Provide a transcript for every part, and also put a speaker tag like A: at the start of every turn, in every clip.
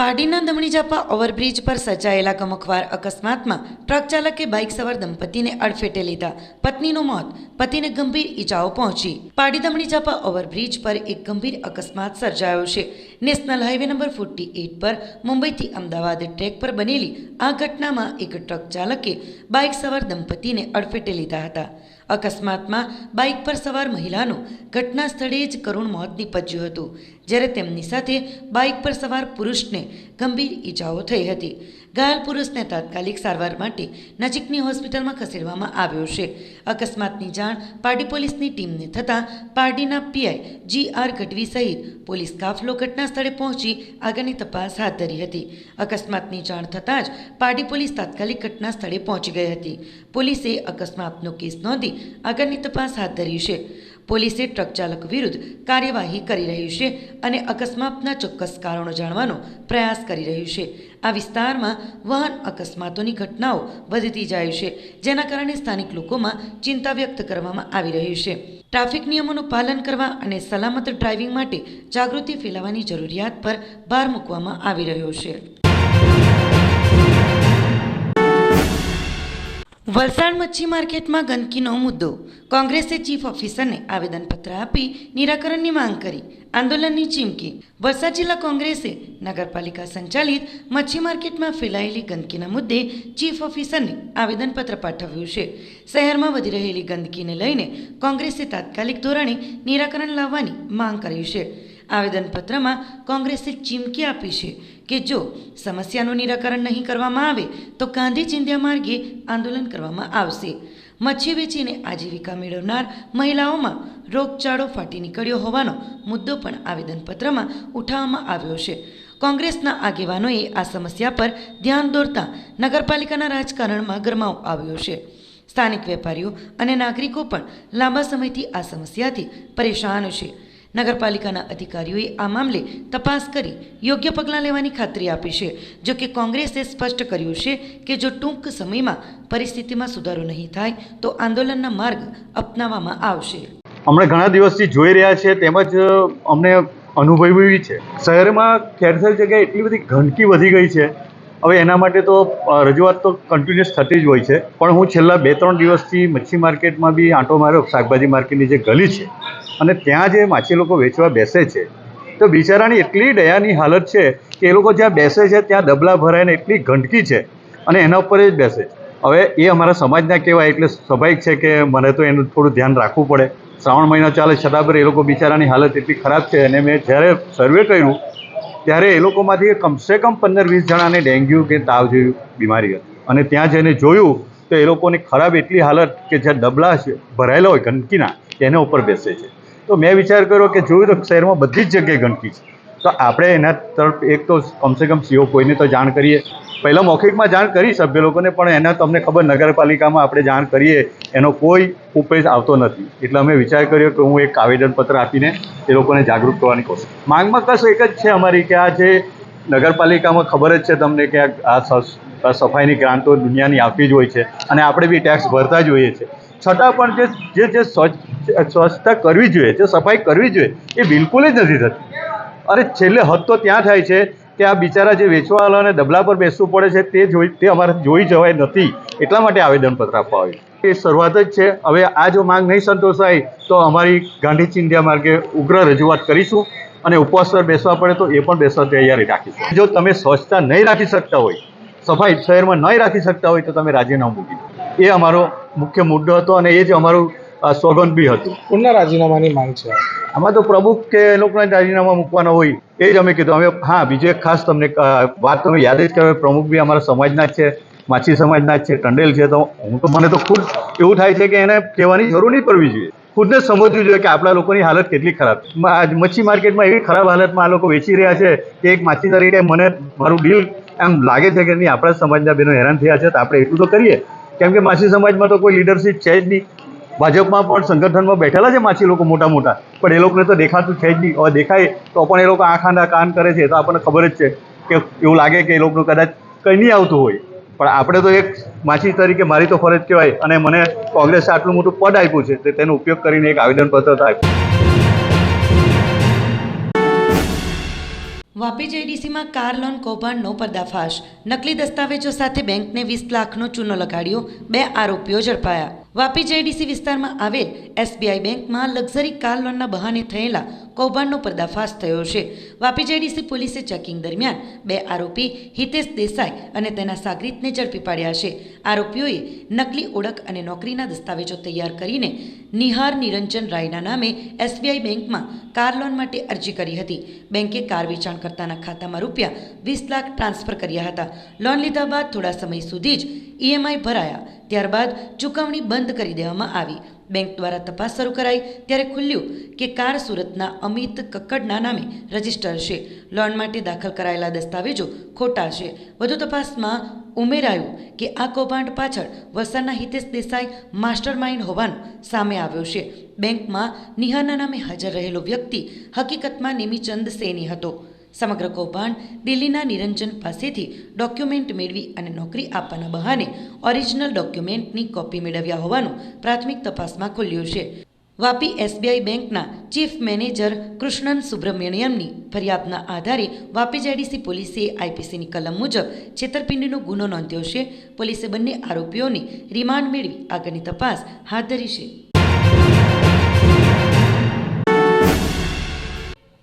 A: પાડીના દમણી જાપા overbridge પર સર્જાયેલા ગમખવાર અકસ્માતમાં ટ્રક ચાલકે બાઇક સવાર દંપતીને અડફેટે લીધા. પત્નીનું મોત. પતિને ગંભીર ઈજાઓ પહોંચી. પાડી દમણી જાપા ઓવરબ્રિજ પર એક ગંભીર અકસ્માત સર્જાયો છે. National highway number forty eight પર મુંબઈથી અમદાવાદ ટ્રેક પર બનેલી આ ઘટનામાં એક ટ્રક ચાલકે બાઇક સવાર દંપતીને અડફેટે લીધા હતા. અકસ્માતમાં બાઇક પર સવાર મહિલાનું ઘટના સ્થળે જ કરુણ મોત નીપજ્યું હતું, જ્યારે તેમની સાથે બાઇક પર સવાર પુરુષને ગંભીર ઈજાઓ થઈ હતી. ઘાયલ પુરુષને તાત્કાલિક સારવાર માટે નજીકની હોસ્પિટલમાં ખસેડવામાં આવ્યો છે. અકસ્માતની જાણ પારડી પોલીસની ટીમને થતાં પારડીના પીઆઈ જી આર ગઢવી સહિત પોલીસ કાફલો ઘટના સ્થળે પહોંચી આગળની તપાસ હાથ ધરી હતી. અકસ્માતની જાણ થતાં જ પારડી પોલીસ તાત્કાલિક ઘટના સ્થળે પહોંચી ગઈ હતી. પોલીસે અકસ્માતનો કેસ નોંધી આગળની તપાસ હાથ ધરી છે. પોલીસે ટ્રક ચાલક વિરુદ્ધ કાર્યવાહી કરી રહી છે અને અકસ્માતના ચોક્કસ કારણો જાણવાનો પ્રયાસ કરી રહ્યું છે. આ વિસ્તારમાં વાહન અકસ્માતોની ઘટનાઓ વધતી જાય છે, જેના કારણે સ્થાનિક લોકોમાં ચિંતા વ્યક્ત કરવામાં આવી રહી છે. ટ્રાફિક નિયમોનું પાલન કરવા અને સલામત ડ્રાઇવિંગ માટે જાગૃતિ ફેલાવવાની જરૂરિયાત પર ભાર મૂકવામાં આવી રહ્યો છે. વલસાડ મચ્છી માર્કેટમાં ગંદકીનો મુદ્દો. કોંગ્રેસે ચીફ ઓફિસરને આવેદનપત્ર આપી નિરાકરણની માંગ કરી. આંદોલનની ચીમકી. વલસાડ જિલ્લા કોંગ્રેસે નગરપાલિકા સંચાલિત મચ્છી માર્કેટમાં ફેલાયેલી ગંદકીના મુદ્દે ચીફ ઓફિસરને આવેદનપત્ર પાઠવ્યું છે. શહેરમાં વધી રહેલી ગંદકીને લઈને કોંગ્રેસે તાત્કાલિક ધોરણે નિરાકરણ લાવવાની માંગ કરી છે. આવેદનપત્રમાં કોંગ્રેસે ચીમકી આપી છે. કે જો સમસ્યાનું નિરાકરણ નહીં કરવામાં આવે, તો ગાંધી ચિંધ્યા માર્ગે આંદોલન કરવામાં આવશે. મચ્છી વેચીને આજીવિકા મેળવનાર મહિલાઓમાં રોગચાળો ફાટી નીકળ્યો હોવાનો મુદ્દો પણ આવેદનપત્રમાં ઉઠાવવામાં આવ્યો છે. કોંગ્રેસના આગેવાનોએ આ સમસ્યા પર ધ્યાન દોરતા નગરપાલિકાના રાજકારણમાં ગરમાવો આવ્યો છે. સ્થાનિક વેપારીઓ અને નાગરિકો પણ લાંબા સમયથી આ સમસ્યાથી પરેશાન છે. નગરપાલિકાના અધિકારીઓએ આ મામલે તપાસ કરી યોગ્ય પગલાં લેવાની ખાતરી આપી છે. જો કે કોંગ્રેસે સ્પષ્ટ કર્યું છે કે જો ટૂંક સમયમાં પરિસ્થિતિમાં સુધારો નહીં થાય, તો આંદોલનના માર્ગ અપનાવવામાં આવશે.
B: હમણાં ઘણા દિવસથી જોઈ રહ્યા છે, તેમજ અમને અનુભવી છે. શહેરમાં ઠેર જગ્યાએ એટલી બધી ગંદકી વધી ગઈ છે હવે એના માટે તો રજૂઆત તો કન્ટિન્યુઅસ થતી જ હોય છે. પણ હું છેલ્લા બે ત્રણ દિવસથી મચ્છી માર્કેટમાં બી આંટો માર્યો, શાકભાજી માર્કેટની જે ગલી છે, અને ત્યાં જે માછી લોકો વેચવા બેસે છે, તો બિચારાની એટલી દયાની હાલત છે કે એ લોકો જ્યાં બેસે છે, ત્યાં ડબલા ભરાઈને એટલી ગંદકી છે, અને એના ઉપર જ બેસે હવે એ અમારા સમાજના કહેવાય, એટલે સ્વાભાવિક છે કે મને તો એનું થોડું ધ્યાન રાખવું પડે. શ્રાવણ મહિનો ચાલે, છતાં પણ એ લોકો બિચારાની હાલત એટલી ખરાબ છે, અને મેં જ્યારે સર્વે કર્યું ત્યારે એ લોકોમાંથી કમસે કમ પંદર વીસ જણાને ડેન્ગ્યુ કે તાવ જેવી બીમારી હતી. અને ત્યાં જઈને જોયું તો એ લોકોની ખરાબ એટલી હાલત કે જ્યાં ડબલા ભરાયેલા હોય ગંદકીના એના ઉપર બેસે છે. તો મેં વિચાર કર્યો કે જોયું તો શહેરમાં બધી જ જગ્યાએ ગંદકી છે. તો આપણે એના તરફ એક તો કમસે કમ સીઓ કોઈને તો જાણ કરીએ. પહેલાં મૌખિકમાં જાણ કરી સભ્ય લોકોને, પણ એના તમને ખબર નગરપાલિકામાં આપણે જાણ કરીએ, એનો કોઈ ઉપેજ આવતો નથી. એટલે અમે વિચાર કર્યો કે હું એક આવેદનપત્ર આપીને એ લોકોને જાગૃત કરવાની કોશિશ માંગમાં કશ એક જ છે અમારી કે આ જે નગરપાલિકામાં ખબર જ છે તમને કે આ સફાઈની ગ્રાન્ટો દુનિયાની આવતી જ હોય છે અને આપણે બી ટેક્સ ભરતા જ હોઈએ છીએ. છતાં પણ જે જે જે સ્વચ્છ સ્વચ્છતા કરવી જોઈએ, જે સફાઈ કરવી જોઈએ, એ બિલકુલ જ નથી થતી. અરે છેલ્લે હદ તો ત્યાં થાય છે કે આ બિચારા જે વેચવાવાળાને ડબલા પર બેસવું પડે છે, તે જોઈ, તે અમારે જોઈ જવાય નથી. એટલા માટે આવેદનપત્ર આપવા આવ્યું. એ શરૂઆત જ છે. હવે આ જો માંગ નહીં સંતોષાય, તો અમારી ગાંધી ચિંધ્યા માર્ગે ઉગ્ર રજૂઆત કરીશું અને ઉપવાસ પર બેસવા પડે તો એ પણ બેસવા તૈયારી રાખીશું. જો તમે સ્વચ્છતા નહીં રાખી શકતા હોય, સફાઈ શહેરમાં નહીં રાખી શકતા હોય, તો તમે રાજીનામું મૂકી એ અમારો મુખ્ય મુદ્દો હતો અને એ જ અમારું સોગંદ બી હતું.
C: કોના રાજીનામાની માંગ છે?
B: આમાં તો પ્રમુખ કે એ લોકોને રાજીનામા મૂકવાના હોય એ જ અમે કીધું. અમે હા બીજું એક ખાસ તમને વાત તમે યાદ જ કરો પ્રમુખ બી અમારા સમાજના જ છે માછી સમાજના જ છે ટંડેલ છે તો હું તો મને તો ખુદ એવું થાય છે કે એને કહેવાની જરૂર નહીં પડવી જોઈએ. ખુદને સમજવું જોઈએ કે આપણા લોકોની હાલત કેટલી ખરાબ આજ મચ્છી માર્કેટમાં એવી ખરાબ હાલતમાં આ લોકો વેચી રહ્યા છે કે એક માછી તરીકે મને મારું ડીલ એમ લાગે છે કે નહીં આપણા સમાજના બહેનો હેરાન થયા છે તો આપણે એટલું તો કરીએ. કેમ કે માછી સમાજમાં તો કોઈ લીડરશીપ છે જ નહીં. ભાજપમાં પણ સંગઠનમાં બેઠેલા છે માછી લોકો મોટા મોટા. પણ એ લોકોને તો દેખાતું છે જ નહીં. હવે દેખાય તો પણ એ લોકો આંખાના કાન કરે છે, તો આપણને ખબર જ છે કે એવું લાગે કે એ લોકોનું કદાચ કંઈ નહીં આવતું હોય. પણ આપણે તો એક માછી તરીકે મારી તો ફરજ કહેવાય અને મને કોંગ્રેસે આટલું મોટું પદ આપ્યું છે, તે તેનો ઉપયોગ કરીને એક આવેદનપત્ર આપ્યું.
A: વાપી જેડીસીમાં કાર લોન કૌભાંડનો પર્દાફાશ. નકલી દસ્તાવેજો સાથે બેંકને વીસ લાખનો ચૂનો લગાડ્યો, બે આરોપીઓ ઝડપાયા. વાપી જેડીસી વિસ્તારમાં આવેલ એસબીઆઈ બેંકમાં લક્ઝરી કાર લોનના બહાને થયેલા કૌભાંડનો પર્દાફાશ થયો છે. વાપી જેડીસી પોલીસે ચેકિંગ દરમિયાન બે આરોપી હિતેશ દેસાઈ અને તેના સાગરીતને ઝડપી પાડ્યા છે. આરોપીઓએ નકલી ઓળખ અને નોકરીના દસ્તાવેજો તૈયાર કરીને નિહાર નિરંજન રાયના નામે એસબીઆઈ બેંકમાં કાર લોન માટે અરજી કરી હતી. બેંકે કાર વેચાણકર્તાના ખાતામાં રૂપિયા વીસ લાખ ટ્રાન્સફર કર્યા હતા. લોન લીધા બાદ થોડા સમય સુધી જ ઈએમઆઈ ભરાયા. ત્યારબાદ ચૂકવણી બંધ કરી દેવામાં આવી. બેંક દ્વારા તપાસ શરૂ કરાઈ, ત્યારે ખુલ્યું કે કાર સુરતના અમિત કક્કડના નામે રજિસ્ટર છે. લોન માટે દાખલ કરાયેલા દસ્તાવેજો ખોટા છે. વધુ તપાસમાં ઉમેરાયું કે આ કૌભાંડ પાછળ વલસાડના હિતેશ દેસાઈ માસ્ટર માઇન્ડ હોવાનું સામે આવ્યો છે. બેંકમાં નિહાના નામે હાજર રહેલો વ્યક્તિ હકીકતમાં નિમિચંદ સેની હતો. સમગ્ર કૌભાંડ દિલ્હીના નિરંજન પાસેથી ડોક્યુમેન્ટ મેળવી અને નોકરી આપવાના બહાને ઓરિજિનલ ડોક્યુમેન્ટની કોપી મેળવ્યા હોવાનું પ્રાથમિક તપાસમાં ખુલ્યું છે. વાપી એસબીઆઈ બેંકના ચીફ મેનેજર કૃષ્ણન સુબ્રમણ્યમની ફરિયાદના આધારે વાપી જેડીસી પોલીસે આઈપીસીની કલમ મુજબ છેતરપિંડીનો ગુનો નોંધ્યો છે. પોલીસે બંને આરોપીઓની રિમાન્ડ મેળવી આગળની તપાસ હાથ ધરી છે.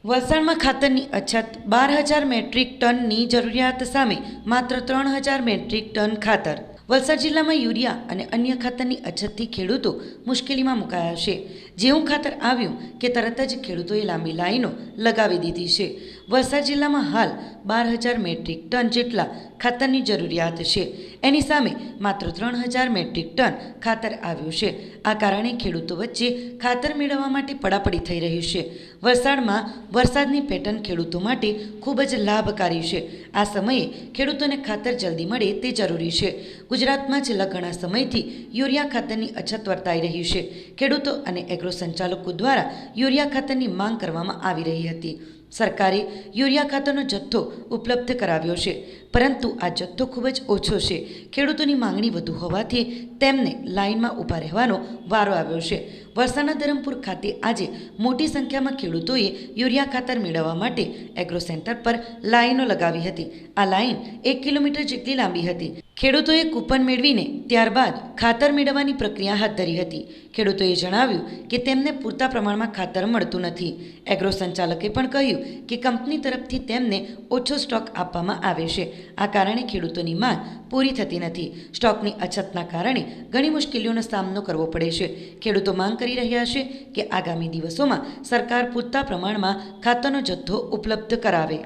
A: વલસાડમાં ખાતરની અછત, બાર હજાર મેટ્રિક ટનની જરૂરિયાત સામે માત્ર ત્રણ હજાર મેટ્રિક ટન ખાતર. વલસાડ જિલ્લામાં યુરિયા અને અન્ય ખાતરની અછતથી ખેડૂતો મુશ્કેલીમાં મુકાયા છે. જેવું ખાતર આવ્યું કે તરત જ ખેડૂતોએ લાંબી લાઈનો લગાવી દીધી છે. વલસાડ જિલ્લામાં હાલ બાર હજાર મેટ્રિક ટન જેટલા ખાતરની જરૂરિયાત છે. એની સામે માત્ર ત્રણ હજાર મેટ્રિક ટન ખાતર આવ્યું છે. આ કારણે ખેડૂતો વચ્ચે ખાતર મેળવવા માટે પડાપડી થઈ રહી છે. વલસાડમાં વરસાદની પેટર્ન ખેડૂતો માટે ખૂબ જ લાભકારી છે. આ સમયે ખેડૂતોને ખાતર જલ્દી મળે તે જરૂરી છે. ગુજરાતમાં છેલ્લા ઘણા સમયથી યુરિયા ખાતરની અછત વર્તાઈ રહી છે. ખેડૂતો અને એગ્રો સંચાલકો દ્વારા યુરિયા ખાતરની માંગ કરવામાં આવી રહી હતી. સરકારે યુરિયા ખાતરનો જથ્થો ઉપલબ્ધ કરાવ્યો છે. પરંતુ આ જથ્થો ખૂબ જ ઓછો છે. ખેડૂતોની માંગણી વધુ હોવાથી તેમને લાઇનમાં ઊભા રહેવાનો વારો આવ્યો છે. વલસાડના ધરમપુર ખાતે આજે મોટી સંખ્યામાં ખેડૂતોએ યુરિયા ખાતર મેળવવા માટે એગ્રો સેન્ટર પર લાઇનો લગાવી હતી. આ લાઇન એક કિલોમીટર જેટલી લાંબી હતી. ખેડૂતોએ કૂપન મેળવીને ત્યારબાદ ખાતર મેળવવાની પ્રક્રિયા હાથ ધરી હતી. ખેડૂતોએ જણાવ્યું કે તેમને પૂરતા પ્રમાણમાં ખાતર મળતું નથી. એગ્રો સંચાલકે પણ કહ્યું કે કંપની તરફથી તેમને ઓછો સ્ટોક આપવામાં આવે છે. આ કારણે ખેડૂતોની માંગ પૂરી થતી નથી. સ્ટોકની અછતના કારણે ઘણી મુશ્કેલીઓનો સામનો કરવો પડે છે. ખેડૂતો માંગ કરી રહ્યા છે કે આગામી દિવસોમાં સરકાર પૂરતા પ્રમાણમાં ખાતરનો જથ્થો ઉપલબ્ધ કરાવે.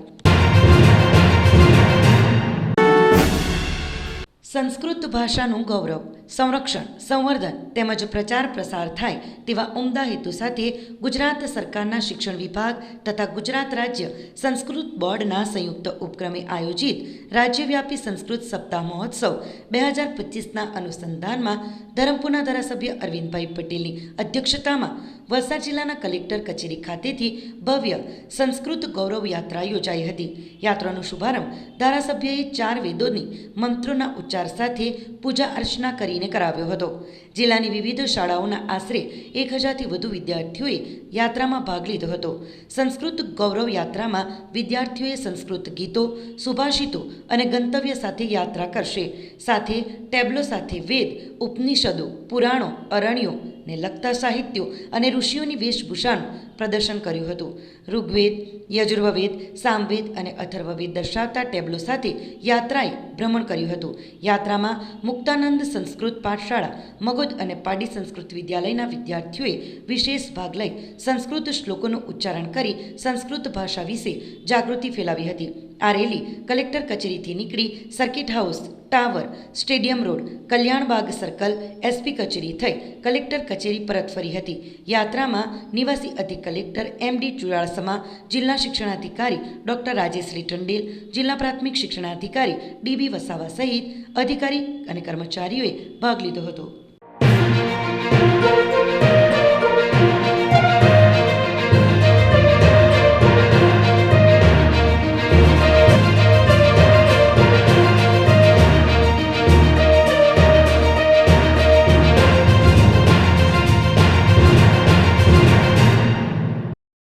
A: સંસ્કૃત ભાષાનું ગૌરવ. સંરક્ષણ, સંવર્ધન તેમજ પ્રચાર પ્રસાર થાય તેવા ઉમદા હેતુ સાથે ગુજરાત સરકારના શિક્ષણ વિભાગ તથા ગુજરાત રાજ્ય સંસ્કૃત બોર્ડના સંયુક્ત ઉપક્રમે આયોજિત રાજ્યવ્યાપી સંસ્કૃત સપ્તાહ મહોત્સવ બે હજાર પચીસના અનુસંધાનમાં ધરમપુરના ધારાસભ્ય અરવિંદભાઈ પટેલની અધ્યક્ષતામાં વલસાડ જિલ્લાના કલેક્ટર કચેરી ખાતેથી ભવ્ય સંસ્કૃત ગૌરવ યાત્રા યોજાઈ હતી. યાત્રાનો શુભારંભ ધારાસભ્યએ ચાર વેદોની મંત્રોના ઉચ્ચાર સાથે પૂજા અર્ચના કરીને કરાવ્યો હતો. જિલ્લાની વિવિધ શાળાઓના આશરે એક હજારથી વધુ વિદ્યાર્થીઓએ યાત્રામાં ભાગ લીધો હતો. સંસ્કૃત ગૌરવ યાત્રામાં વિદ્યાર્થીઓએ સંસ્કૃત ગીતો, સુભાષિતો અને ગંતવ્ય સાથે યાત્રા કરશે. સાથે ટેબ્લો સાથે વેદ, ઉપનિષદો, પુરાણો, અરણ્યો ને લગતા સાહિત્યો અને ઋષિઓની વેશભૂષાનું પ્રદર્શન કર્યું હતું. ઋગ્વેદ યજુર્વવેદ સામવેદ અને અથર્વવેદ દર્શાવતા ટેબ્લો સાથે યાત્રાએ ભ્રમણ કર્યું હતું. યાત્રામાં મુક્તાનંદ સંસ્કૃત પાઠશાળા મગધ અને પાડી સંસ્કૃત વિદ્યાલયના વિદ્યાર્થીઓએ વિશેષ ભાગ લઈ સંસ્કૃત શ્લોકોનું ઉચ્ચારણ કરી સંસ્કૃત ભાષા વિશે જાગૃતિ ફેલાવી હતી. આ રેલી કલેક્ટર કચેરીથી નીકળી circuit house, tower, stadium road Kalyanbag circle, SP કચેરી થઈ કલેક્ટર કચેરી પરત ફરી હતી. યાત્રામાં નિવાસી અધિક કલેક્ટર એમ ડી ચુડાસમા જિલ્લા શિક્ષણાધિકારી ડોક્ટર રાજેશ્રી ટંડેલ જિલ્લા પ્રાથમિક શિક્ષણાધિકારી ડીબી વસાવા સહિત અધિકારી અને કર્મચારીઓએ ભાગ લીધો હતો.